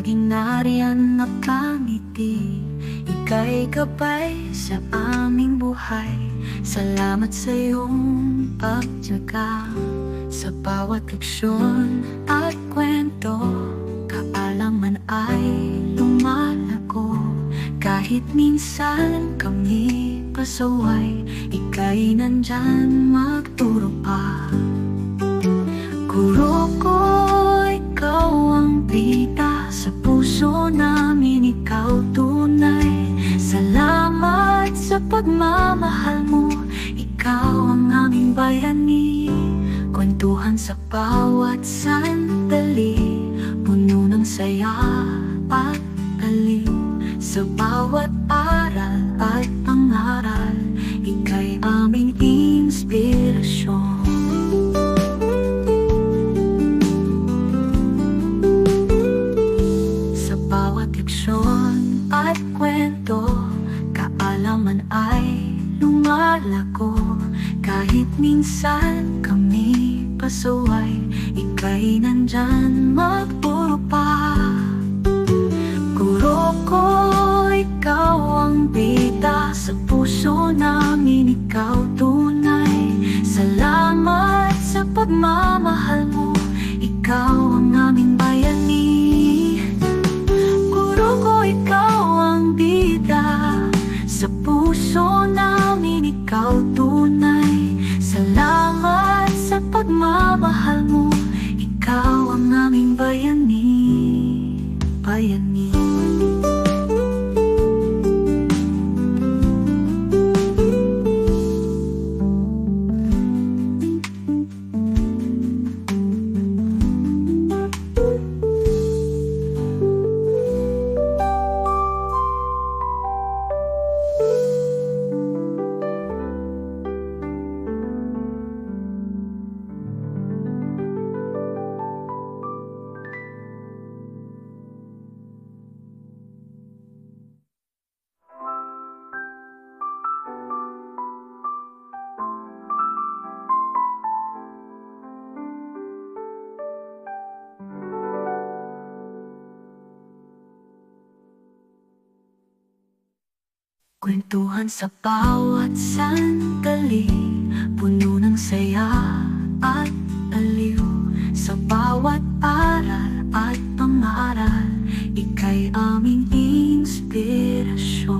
Laging nariyan nakangiti Ika'y gabay sa aming buhay. Salamat sa iyong pagtyaga Sa bawat aksyon at kwento. Kaalam man ay lumalago Kahit minsan kami pasaway. Ika'y nandyan magturo pa. Namin ikaw tunay. Salamat sa pagmamahal mo. Ikaw ang aming bayani. Kwentuhan sa bawat sandali. Puno ng saya at aliw Sa bawat leksyon at kwento Kaalaman ay lumalago Kahit minsan kami pasaway Ika'y nandyan magpuro pa. Guro ko, ikaw ang bida Sa puso namin. Ikaw tunay Salamat sa pagmamahal mo. Ikaw ang Sa puso namin ikaw tunay. Salamat sa pagmamahal mo. Ikaw ang aming bayani Bayani Kwentuhan sa bawat sandali Puno ng saya at aliw. Sa bawat aral at pangaral Ika'y aming inspirasyon